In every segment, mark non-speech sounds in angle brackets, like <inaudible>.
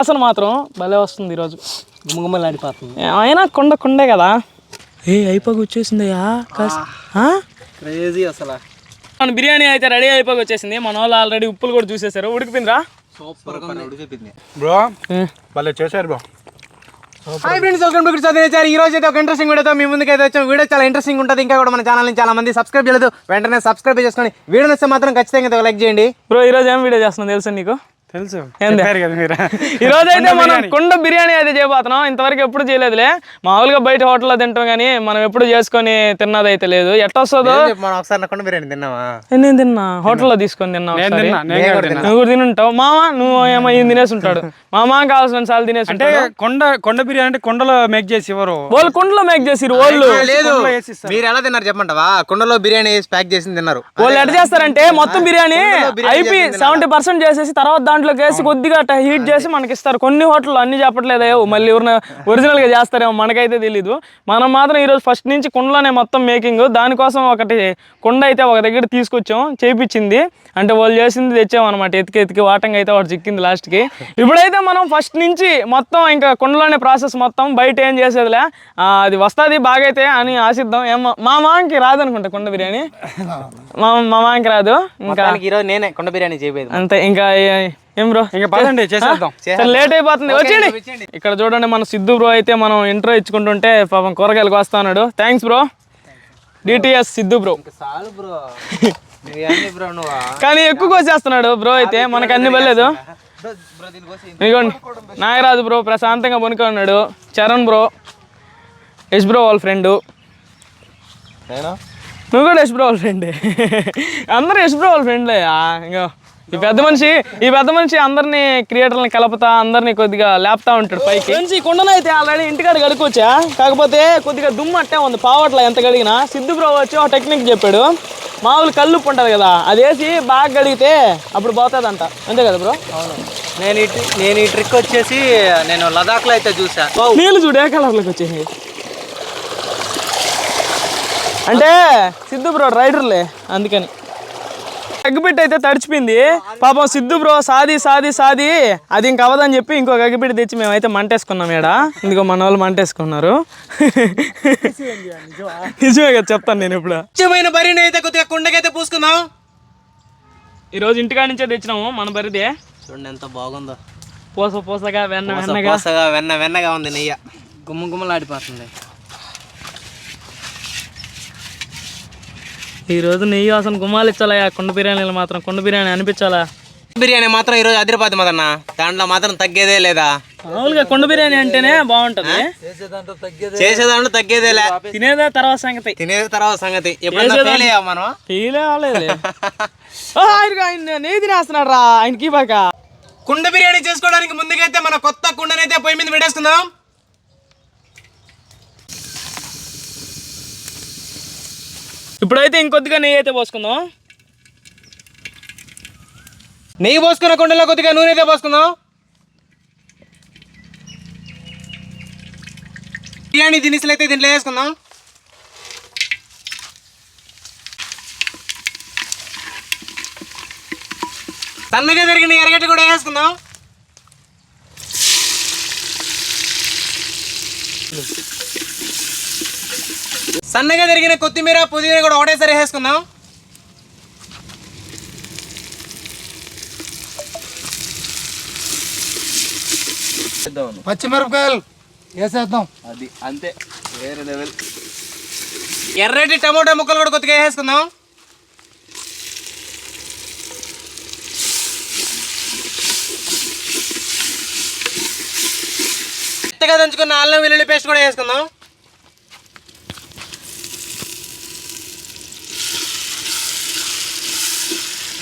అసలు మాత్రం భలే వస్తుంది ఈరోజు. గుమ్మగుమ్మలాడిపోతుంది అయినా కొండ కొండే కదా. ఏ అయిపోయి వచ్చేసిందయ్యా. కాస్ ఆ? క్రేజీ అసలు. మన బిర్యానీ అయితే రెడీ అయిపోయి వచ్చేసింది. మన వాళ్ళు ఆల్రెడీ ఉప్పులు కూడా చూసేశారు. ఉడికిపోయిందిరా? సూపర్ ఉడికిపోయింది. బ్రో భలే చేశారు bro. Hi friends welcome to చదివేచారు ఈ రోజు అయితే ఒక ఇంట్రెస్టింగ్ వీడియోతో మీ ముందుకు అయితే వచ్చాం. వీడియో చాలా ఇంట్రెస్టింగ్ ఉంటుంది. ఇంకా కూడా మన ఛానల్ని చాలా మంది సబ్స్క్రైబ్ చేయలేదు. వెంటనే సబ్స్క్రైబ్ చేసుకొని వీడియో నచ్చితే మాత్రం ఖచ్చితంగా లైక్ చేయండి. బ్రో ఈరోజు ఏం వీడియో చేస్తున్నాం తెలుసా నీకు? తెలుసు. ఏంది? చెప్పారు కదా మీరు. ఈ రోజు అయితే మనం కుండ బిర్యానీ అయితే చేయబోతున్నాం. ఇంతవరకు ఎప్పుడు చేయలేదులే. మామూలుగా బయట హోటల్లో తింటాం కానీ మనం ఎప్పుడు చేసుకొని తిన్నది అయితే లేదు. ఎట్ట వస్తుందో మనం ఒకసారి నకుండా బిర్యానీ తిన్నావా? నేను తిన్నా? హోటల్లో తీసుకొని తిన్నా నేను ఒకసారి. తిన్నా నేను కూడా తిన్నా. నువ్వు కూడా తినుంటావు? మామ నువ్వు ఏమో తినేసి ఉంటాడు. మామ కావాల్సిన సార్లు తినేసి అంటే ఉంటాడు. కొండ కొండ బిర్యానీ అంటే కొండలో మేక్ చేసి ఇవ్వరు వాళ్ళు కుండలో మేక్ చేసిరు వాళ్ళు. లేదు. మీరు ఎలా తిన్నారు చెప్పంటావా కుండలో బిర్యానీ ప్యాక్ చేసి తిన్నారు. వాళ్ళు ఎట్ట చేస్తారంటే మొత్తం బిర్యానీ అయిపోయి సెవెంటీ పర్సెంట్ చేసేసి తర్వాత దాంట్లోకి వేసి కొద్దిగా అట్ట హీట్ చేసి మనకి ఇస్తారు కొన్ని హోటల్లో అన్ని చెప్పట్లేదే మళ్ళీ ఎవరిన ఒరిజినల్గా చేస్తారేమో మనకైతే తెలీదు. మనం మాత్రం ఈరోజు ఫస్ట్ నుంచి కుండలోనే మొత్తం మేకింగ్ దానికోసం ఒకటి కుండ అయితే ఒక దగ్గర తీసుకొచ్చాం చేపించింది. అంటే వాళ్ళు చేసింది తెచ్చామన్నమాట. ఎతికి ఎతికి వాటంగా అయితే వాడు చిక్కింది లాస్ట్కి ఇప్పుడైతే మనం ఫస్ట్ నుంచి మొత్తం ఇంకా కుండలోనే ప్రాసెస్ మొత్తం బయట ఏం చేసేదిలే? ఆ, అది వస్తుంది బాగైతే అని ఆశిద్దాం. ఏమో మా మాంకి రాదనుకుంటా కుండ బిర్యానీ. మా మా మాంకి రాదు. ఇంకా ఈరోజు నేనే కుండ బిర్యానీ చేయలేదు అంతే ఇంకా ఏ- బ్రో? ఇంకా పదండి <laughs> చేసేద్దాం. లేట్ అయిపోతుంది. వచ్చేయండి. ఇక్కడ చూడండి మన సిద్ధు బ్రో అయితే మనం ఇంట్రో ఇచ్చుకుంటుంటే పాపం కూరగాయలకు వస్తా ఉన్నాడు. Thanks bro DTS Siddhu bro. Bro కానీ ఎక్కువ కోసేస్తున్నాడు బ్రో అయితే. మనకు అన్ని వెళ్ళలేదు ఇదిగోండి. నాగరాజు బ్రో ప్రశాంతంగా పనుకొని ఉన్నాడు చరణ్ బ్రో. యశ్ బ్రో వాళ్ళ ఫ్రెండ్ నువ్వు కూడా యశ్ బ్రో వాళ్ళ ఫ్రెండే <laughs> అందరూ యశ్ బ్రో వాళ్ళ ఫ్రెండ్లే ఇంకా. ఈ పెద్ద మనిషి ఈ పెద్ద మనిషి అందరినీ క్రియేటర్ని కలుపుతా అందరినీ కొద్దిగా లేపుతా ఉంటాడు పైకి. ఫ్రెండ్స్ ఈ కుండను అయితే ఆల్రెడీ ఇంటికాడ గడుకోవచ్చా కాకపోతే కొద్దిగా దుమ్ము అట్టే ఉంది. పావట్ల ఎంత గడిగినా సిద్ధు బ్రో వచ్చి ఒక టెక్నిక్ చెప్పాడు. మామూలు కల్లుప్పు ఉంటుంది కదా అది వేసి బాగా గడిగితే అప్పుడు పోతుందంట. అంతే కదా బ్రో? నేను ఈ నేను ఈ ట్రిక్ వచ్చేసి నేను లదాఖ్లో అయితే చూసా. నీళ్ళు చూడు ఏ కలర్లోకి వచ్చేసి అంటే సిద్ధు బ్రో రైడర్లే అందుకని. అగ్గిపెట్టి అయితే తడిచిపోయింది. పాపం సిద్ధు బ్రో సాది సాది సాది. అది ఇంక అవ్వదని చెప్పి ఇంకొక అగ్గిపెట్టి తెచ్చి మేమైతే మంటేసుకున్నాం ఈడ. ఇందుకో మన వాళ్ళు మంటేసుకున్నారు. నిజమే కదా చెప్తాను నేను ఇప్పుడు. ముఖ్యమైన బరిని అయితే కొద్దిగా కుండకైతే పూసుకుందాం. ఈరోజు ఇంటికాడ నుంచే తెచ్చినాము మన బరిదే. చూడండి ఎంత బాగుందో. పూస పూసగా వెన్న వెన్నగా. వెన్న వెన్నగా ఉంది నెయ్యి. గుమ్మ గుమ్మలాడిపోతుంది. ఈ రోజు నెయ్యి వాసన గుమ్మాలు ఇచ్చాలా? కుండ బిర్యానీలు మాత్రం కుండ బిర్యానీ అనిపించాలా? బిర్యానీ మాత్రం ఈరోజు అదిరిపోద్ది మదన్న. దాంట్లో మాత్రం తగ్గేదే లేదా? మామూలుగా కుండ బిర్యానీ అంటేనే బాగుంటది. చేసేదాంట్లో తగ్గేదేలే తినేదే తర్వాత సంగతి. తినేది తర్వాత సంగతి. మనం? ఫీలే అవ్వలేదు <laughs> ఆయన నెయ్యి తినేస్తున్నాడు రా ఆయనకి బాక కుండ బిర్యానీ చేసుకోవడానికి ముందుకైతే మన కొత్త కుండనైతే పొయ్యి మీద పెట్టేసుకుందాం. ఇప్పుడైతే ఇంకొద్దిగా నెయ్యి అయితే పోసుకుందాం నెయ్యి పోసుకున్న కుండలో కొద్దిగా నూనె అయితే పోసుకుందాం బిర్యానీ దినుసులు అయితే దీంట్లో వేసుకుందాం సన్నగా జరిగిన ఎరగడ్డ కూడా వేసుకుందాం సన్నగా జరిగిన కొత్తిమీర పుదీనా కూడా ఒకటేసారి వేసుకుందాం పచ్చిమిరపకాయలు వేసేద్దాం. అది అంతే వేరే లెవెల్. ఎర్రటి టమోటా ముక్కలు కూడా కొద్దిగా వేసుకుందాం మెత్తగా దంచుకున్న అల్లం వెల్లుల్లి పేస్ట్ కూడా వేసుకుందాం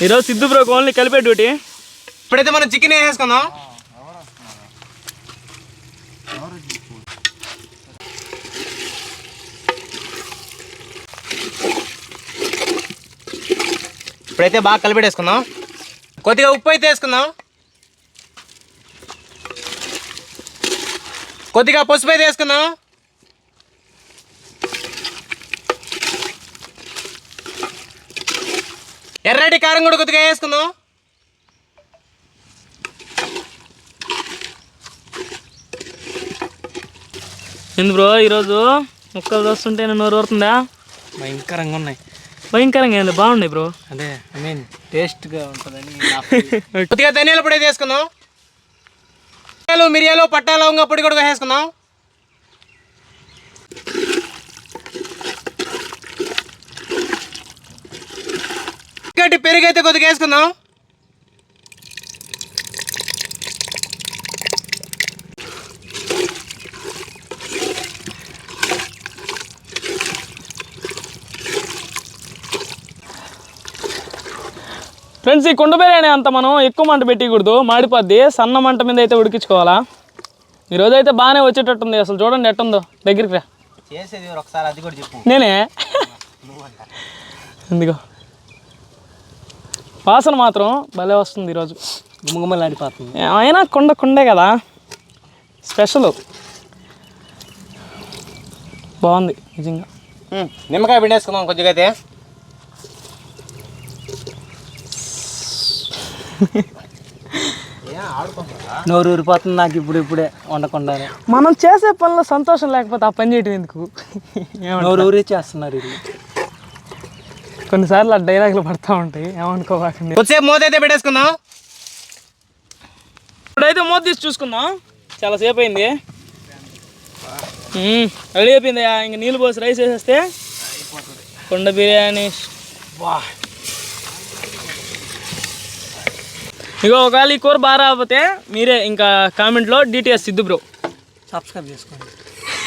ఈరోజు సిద్ధు బ్రో ఓన్లీ కలిపే డ్యూటీ. ఇప్పుడైతే మనం చికెన్ వేసేసుకుందాం. ఇప్పుడైతే బాగా కలిపెట్టేసుకుందాం. కొద్దిగా ఉప్పు అయితే వేసుకుందాం. కొద్దిగా పసుపు అయితే వేసుకుందాం. ఎర్రటి కారం కూడా కొద్దిగా వేసుకుందాం. ఎందు బ్రో ఈరోజు ముక్కలు చూస్తుంటే నేను నోరు ఊరుతుందా? భయంకరంగా ఉన్నాయి. భయంకరంగా ఏంది? బాగున్నాయి బ్రో. అదే ఐ మీన్ టేస్ట్గా ఉంటుందని కొద్దిగా ధనియాల పొడి వేసుకుందాం. మిరియాలు పట్టాలు పొడి కూడా వేసుకుందాం. ఇంకటి పెరుగు అయితే కొద్దిగా వేసుకుందాం ఫ్రెండ్స్ ఈ కుండ బిర్యానీ అంత మనం ఎక్కువ మంట పెట్టకూడదు. మాడిపోద్ది. సన్న మంట మీద అయితే ఉడికించుకోవాలా? ఈరోజు అయితే బాగానే వచ్చేటట్టుంది. అసలు చూడండి ఎట్టుందో. దగ్గరికి రా. చేసేది ఒకసారి అది కూడా చెప్పు. నేనే? ఎందుకో వాసన మాత్రం భలే వస్తుంది ఈరోజు. గుమ్మగుమ్మలాడిపోతుంది అయినా కుండ కుండే కదా. స్పెషల్ బాగుంది నిజంగా. నిమ్మకాయ పిండేసుకుందాం కొద్దిగా అయితే. నోరు ఊరిపోతుంది నాకు ఇప్పుడు ఇప్పుడే వండకుండానే మనం చేసే పనిలో సంతోషం లేకపోతే ఆ పని చేయటం ఎందుకు? నోరు ఊరి చేస్తున్నారు ఇది కొన్నిసార్లు ఆ డైలాగులు పడతా ఉంటాయి. ఏమనుకోవాకండి కొద్దిసేపు మూత అయితే పెట్టేసుకుందాం. ఇప్పుడైతే మూత తీసి చూసుకుందాం. చాలా సేపు అయింది. రెడీ అయిపోయింది. ఇంక నీళ్ళు పోసి రైస్ వేసేస్తే కుండ బిర్యానీ. ఇగో ఒకవేళ ఈ కూర బాగా రాకపోతే మీరే ఇంకా కామెంట్లో డీటెయిల్స్ సిద్ధు బ్రో. సబ్స్క్రైబ్ చేసుకోండి.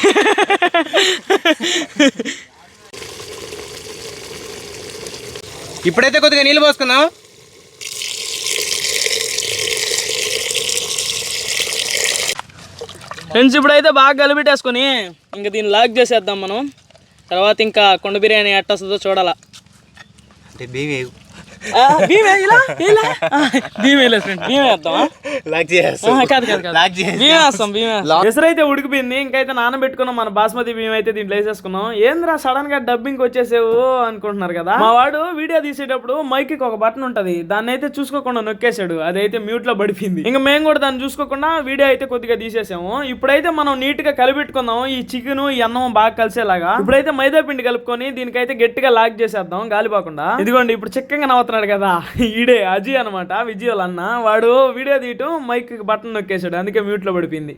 <laughs> ఇప్పుడైతే కొద్దిగా నీళ్ళు పోసుకుందాం. ఫ్రెండ్స్ ఇప్పుడైతే బాగా కలిపెట్టేసుకొని ఇంకా దీన్ని లాక్ చేసేద్దాం మనం. తర్వాత ఇంకా కొండ బిర్యానీ ఎట్ట వస్తుందో చూడాలా. అంటే ఆ, భీమే ఇలా ఇలా. భీమే లేదు ఫ్రెండ్ భీమే వేద్దామా? లాక్ ఆ, కాదు కాదు కాదు. లాక్ చేసి భీమే వేస్తాం భీమే ఎసరు అయితే ఉడికిపోయింది ఇంకైతే నానబెట్టుకున్నాం మన బాస్మతి బియ్యం అయితే దీంట్లో వేసేసుకున్నాం. ఏంద్రా సడన్గా డబ్బింగ్ వచ్చేసేవు అనుకుంటున్నారు కదా? మా వాడు వీడియో తీసేటప్పుడు మైక్కి ఒక బటన్ ఉంటది. దాన్ని అయితే చూసుకోకుండా నొక్కేశాడు. అదైతే మ్యూట్లో పడిపోయింది. ఇంకా మేము కూడా దాన్ని చూసుకోకుండా వీడియో అయితే కొద్దిగా తీసేసాము. ఇప్పుడైతే మనం నీట్గా కలిపెట్టుకుందాం ఈ చికెన్ ఈ అన్నం బాగా కలిసేలాగా. ఇప్పుడైతే మైదా పిండి కలుపుకొని దీనికైతే గట్టిగా లాక్ చేసేద్దాం గాలిపోకుండా ఇదిగోండి ఇప్పుడు చిక్కగా నవ్వుతున్నాడు కదా. ఈడే అజీ అనమాట విజయ్ వాళ్ళ అన్న. వాడు వీడియో తీయటం మైక్ బటన్ నొక్కేశాడు. అందుకే మ్యూట్లో పడిపోయింది.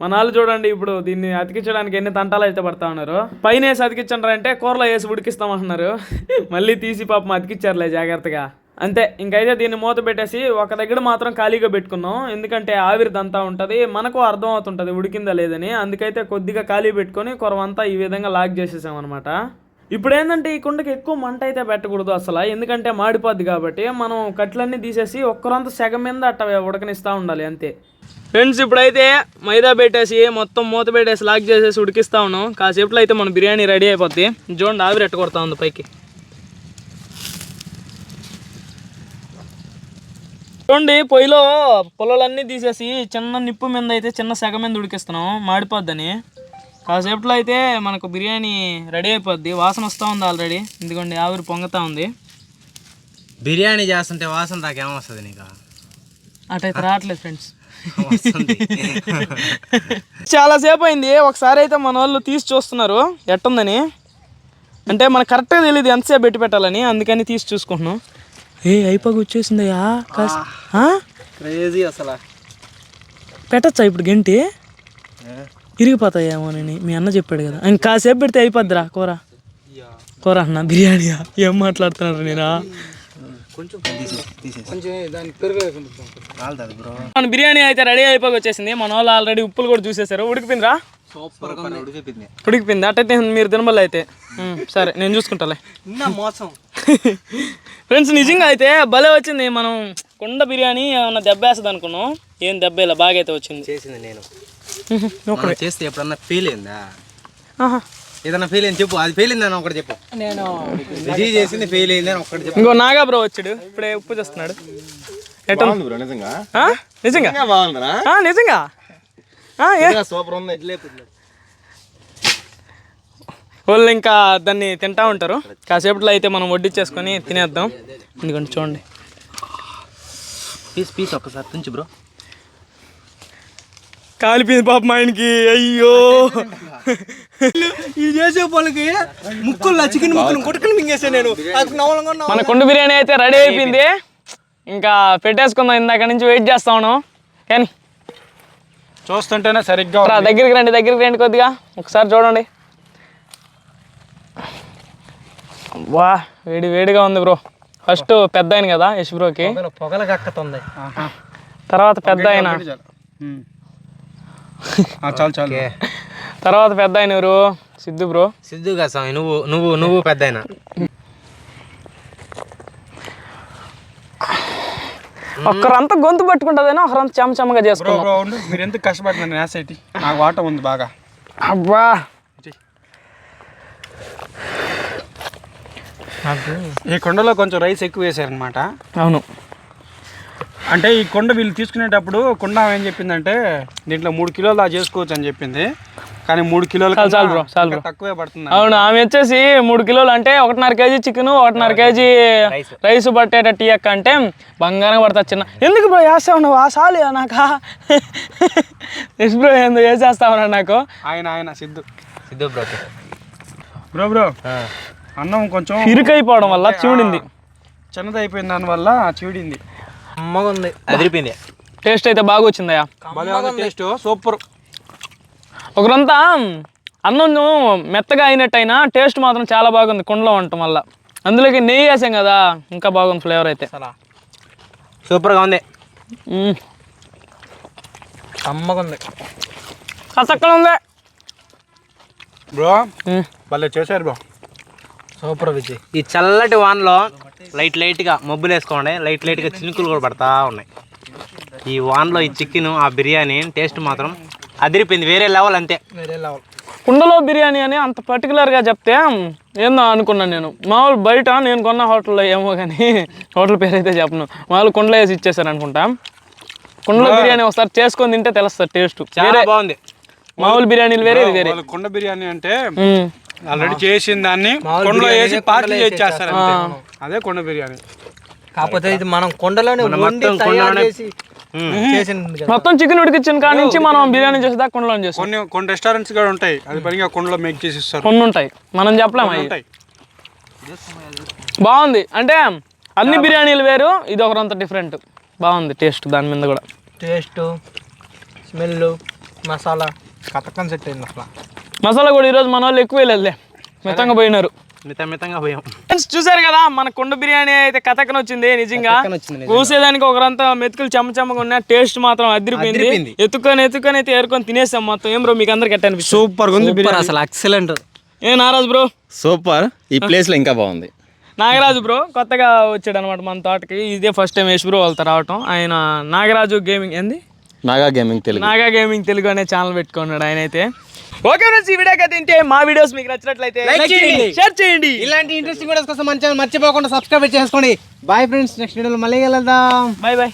మన వాళ్ళు చూడండి ఇప్పుడు దీన్ని అతికించడానికి ఎన్ని తంటాలు అయితే పడతా ఉన్నారు. పైన వేసి అతికించండి అంటే కూరలో వేసి ఉడికిస్తామంటున్నారు. <laughs> మళ్ళీ తీసి పాపం అతికిచ్చారులే జాగ్రత్తగా. అంతే ఇంకైతే దీన్ని మూత పెట్టేసి ఒక దగ్గర మాత్రం ఖాళీగా పెట్టుకున్నాం. ఎందుకంటే ఆవిరిదంతా ఉంటుంది మనకు అర్థం అవుతుంటుంది ఉడికిందా లేదని. అందుకైతే కొద్దిగా ఖాళీ పెట్టుకొని కొరవంతా ఈ విధంగా లాక్ చేసేసాం అనమాట ఇప్పుడు ఏంటంటే ఈ కుండకి ఎక్కువ మంట అయితే పెట్టకూడదు అసలు. ఎందుకంటే మాడిపోద్ది కాబట్టి మనం కట్లన్నీ తీసేసి ఒక్కరంతా సెగ మీద అట్ట ఉడకనిస్తూ ఉండాలి అంతే. ఫ్రెండ్స్ ఇప్పుడైతే మైదా పెట్టేసి మొత్తం మూత పెట్టేసి లాక్ చేసేసి ఉడికిస్తా ఉన్నాం. కాసేపులో అయితే మన బిర్యానీ రెడీ అయిపోద్ది. చూడండి ఆవిరి ఎట్టగొడతా ఉంది పైకి. చూడండి పొయ్యిలో పొలాలన్నీ తీసేసి చిన్న నిప్పు మీద అయితే చిన్న సెగ మీద ఉడికిస్తున్నాం. మాడిపోద్దని. కాసేపట్లో అయితే మనకు బిర్యానీ రెడీ అయిపోద్ది. వాసన వస్తూ ఉంది ఆల్రెడీ. ఎందుకండి ఆవిరి పొంగతా ఉంది. బిర్యానీ చేస్తుంటే వాసన దాకా వస్తుంది నీకు? అటైతే రావట్లేదు ఫ్రెండ్స్. వస్తుంది. <laughs> చాలా సేపు అయింది. ఒకసారి అయితే మన వాళ్ళు తీసి చూస్తున్నారు. ఎట్టుందని? అంటే మనకు కరెక్ట్గా తెలియదు ఎంతసేపు పెట్టి పెట్టాలని. అందుకని తీసి చూసుకుంటున్నాం. ఏ అయిపోయి వచ్చేసిందయ్యా? ఆ? క్రేజీ అసలు. పెట్టచ్చా ఇప్పుడు గంటి? ఇరిగిపోతాయేమోనని మీ అన్న చెప్పాడు కదా. ఇంక కాసేపు పెడితే అయిపోద్దిరా కూర. కూర అన్న బిర్యానీయా? ఏం మాట్లాడుతున్నారు నేనా? కొంచెం దానికి పెరుగు వేసుకుంటాం కాలుతుంది బ్రో. మన బిర్యానీ అయితే రెడీ అయిపోయి వచ్చేసింది. మన వాళ్ళు ఆల్రెడీ ఉప్పులు కూడా చూసేశారు. ఉడికిపోయిందిరా? సూపర్ ఉడికిపోయింది. ఉడికిపోయింది. అట్టయితే మీరు తినబల్ అయితే. సరే నేను చూసుకుంటాలే. మోసం. ఫ్రెండ్స్ నిజంగా అయితే భలే వచ్చింది. మనం కుండ బిర్యానీ ఏమన్నా దెబ్బ వేస్తుంది అనుకున్నాం ఏం దెబ్బ ఇలా బాగా అయితే వచ్చింది. చేసింది నేను. మనం చేస్తే ఎప్పుడన్నా ఫెయిల్ అయిందా? ఆహా. ఏదన్నా ఫెయిల్ అయింది చెప్పు. అది ఫెయిల్ అయిందని ఒకటి చెప్పు. నేను విజయ్ చేసింది ఫెయిల్ అయింది అని ఒకటి చెప్పు. ఇంకో నాగా బ్రో వచ్చాడు. ఇప్పుడే ఉప్పు చేస్తున్నాడు. ఎట్లా నిజంగా? ఆ? నిజంగా? బాగుందిరా? ఆ, నిజంగా? సూపర్ ఉంది. వాళ్ళు ఇంకా దాన్ని తింటా ఉంటారు. కాసేపట్లో అయితే మనం వడ్డిచ్చేసుకొని తినేద్దాం. ఎందుకంటే చూడండి. పీస్ పీస్ ఒక్కసారి తుంచి బ్రో. కాలిపోయింది పాప మా ఆయనకి. అయ్యో. ఇది చేసే వాళ్ళకి ముక్కులు చికెన్ ముక్కులు కొట్టుకుని మింగేసా నేను. మన కుండ బిర్యానీ అయితే రెడీ అయిపోయింది. ఇంకా పెట్టేసుకుందాం ఇందాక నుంచి వెయిట్ చేస్తా ఉన్నాం. కానీ చూస్తుంటేనే సరిగ్గా రా. దగ్గరికి రండి దగ్గరికి రండి కొద్దిగా. ఒకసారి చూడండి. వా వేడి వేడిగా ఉంది బ్రో. ఫస్ట్ పెద్ద ఆయన కదా యశ్ బ్రోకి. పొగలు పొగలు కక్కుతుంది తర్వాత పెద్ద ఆయన. చాలు. చాలు. చాలు తర్వాత పెద్ద ఆయన ఎవరు? సిద్ధు బ్రో. సిద్ధుగా స్వామి నువ్వు నువ్వు నువ్వు పెద్ద ఒక్కరంతా గొంతు పట్టుకుంటుందేనో? ఒకరంతా చెమచమగా బ్రో చేసుకున్నాం మీరు ఎందుకు కష్టపడుతున్నారు? నేసైటి నాకు వాట ఉంది బాగా. అబ్బా. ఈ కొండలో కొంచెం రైస్ ఎక్కువ వేసారనమాట అవును. అంటే ఈ కొండ వీళ్ళు తీసుకునేటప్పుడు కొండ ఏం చెప్పిందంటే దీంట్లో మూడు కిలోలు దాకా చేసుకోవచ్చు అని చెప్పింది. కానీ మూడు కిలోలు చాలు, బ్రో, చాలు బ్రో. తక్కువే పడుతుంది. అవును ఆమె వచ్చేసి మూడు కిలోలు అంటే ఒకటిన్నర కేజీ చికెన్ ఒకటిన్నర కేజీ రైస్. పట్టేటట్టు ఇయ్యక్క అంటే బంగారం పడతా చిన్న. ఎందుకు బ్రో వేస్తావు నువ్వు? ఆ సాలి నాకా? ఎస్ <laughs> బ్రో ఏందో వేసేస్తావరా నాకు? ఆయన ఆయన Siddhu. Siddhu bro. Bro bro అన్నం కొంచెం ఇరుకైపోవడం వల్ల చూడింది చిన్నది అయిపోయిన దాని వల్ల చీడింది అమ్మగా ఉంది అదిరిపోయింది. టేస్ట్ అయితే బాగా వచ్చిందయ్యా టేస్ట్. సూపర్. ఒకరంతా అన్నం మెత్తగా అయినట్టయినా టేస్ట్ మాత్రం చాలా బాగుంది కుండలో ఉండటం వల్ల. అందులోకి నెయ్యి వేసాం కదా ఇంకా బాగుంది ఫ్లేవర్ అయితే. సూపర్గా ఉంది. మ్మ్. అమ్మగా ఉంది బ్రో. భలే చేశారు బ్రో. సూపర్ విజయ్. ఈ చల్లటి వానలో లైట్ లైట్గా మబ్బులు వేసుకోండి. లైట్ లైట్గా చినుకులు కూడా పడతా ఉన్నాయి. ఈ వానలో ఈ చికెన్ ఆ బిర్యానీ టేస్ట్ మాత్రం అదిరిపోయింది. వేరే లెవెల్ అంతే. వేరే లెవెల్. కుండలో బిర్యానీ అని అంత పర్టికులర్గా చెప్తే ఏందో అనుకున్నాను నేను. మామూలు బయట నేను కొన్న హోటల్లో ఏమో కానీ హోటల్ పేరు అయితే చెప్పను మామూలు కుండలో వేసి ఇచ్చేసారు అనుకుంటా. కుండలో బిర్యానీ ఒకసారి చేసుకొని తింటే తెలుస్తుంది టేస్ట్. చాలా బాగుంది. మామూలు బిర్యానీలు వేరే. వేరే కొండ బిర్యానీ అంటే. ఆల్రెడీ చేసిన దాన్ని కొండలో వేసి పార్టీ చేస్తారు అదే కొండ బిర్యానీ. కాకపోతే ఇది మనం కొండలోనే మొత్తం తయారు కొండలోనే- చేసి చేసింది కదా. మొత్తం చికెన్ ఉడికిచ్చిన కాడ నుంచి మనం బిర్యానీ చేసేదాకా కుండలో చేస్తాం. కొన్ని కొన్ని రెస్టారెంట్స్ కూడా ఉంటాయి. అది పనిగా కొండలో మేక్ చేసి ఇస్తారు. కొన్ని ఉంటాయి. మనం చెప్పలేము అవి. ఉంటాయి. బాగుంది. అంటే అన్ని బిర్యానీలు వేరు ఇది ఒకరంత డిఫరెంట్ బాగుంది టేస్ట్ దాని మీద కూడా. టేస్ట్ స్మెల్ మసాలా కథకం సెట్ అయింది అసలు. మసాలా కూడా ఈరోజు మన వాళ్ళు ఎక్కువ వెళ్ళలే మితంగా పోయినారు. మిత మితంగా పోయాం. ఫ్రెండ్స్ చూసారు కదా మన కుండ బిర్యానీ అయితే కథకన వచ్చింది నిజంగా. కూసేదానికి ఒకరంతా మెతుకులు చెమ్మచెమ్మగా ఉన్న టేస్ట్ మాత్రం అదిరిపోయింది. ఎత్తుకొని ఎత్తుకొని అయితే ఏరుకొని తినేసాం మొత్తం. ఏం బ్రో మీకు అందరికి ఎట్ట అనిపిస్తుంది? సూపర్ ఉంది సూపర్ అసలు ఎక్సలెంట్ ఏ నారాజు బ్రో సూపర్. ఈ ప్లేస్లో ఇంకా బాగుంది. నాగరాజు బ్రో కొత్తగా వచ్చాడు అనమాట మన తోటకి. ఇదే ఫస్ట్ టైం యశ్ బ్రో వాళ్ళతో రావటం. ఆయన నాగరాజు గేమింగ్ ఏంది? నాగా గేమింగ్ తెలుగు. నాగా గేమింగ్ తెలుగు అనే ఛానల్ పెట్టుకున్నాడు ఆయన అయితే. ఓకే ఫ్రెండ్స్ ఈ వీడియోకి తింటే మా వీడియోస్ మీకు నచ్చినట్లయితే Like చేయండి. షేర్ చేయండి. ఇలాంటి ఇంట్రెస్టింగ్ వీడియోస్ కోసం మన ఛానల్ మర్చిపోకుండా సబ్స్క్రైబ్ చేసుకోండి బాయ్ ఫ్రెండ్స్ నెక్స్ట్ వీడియోలో మళ్ళీ వెళ్దాం బాయ్ బాయ్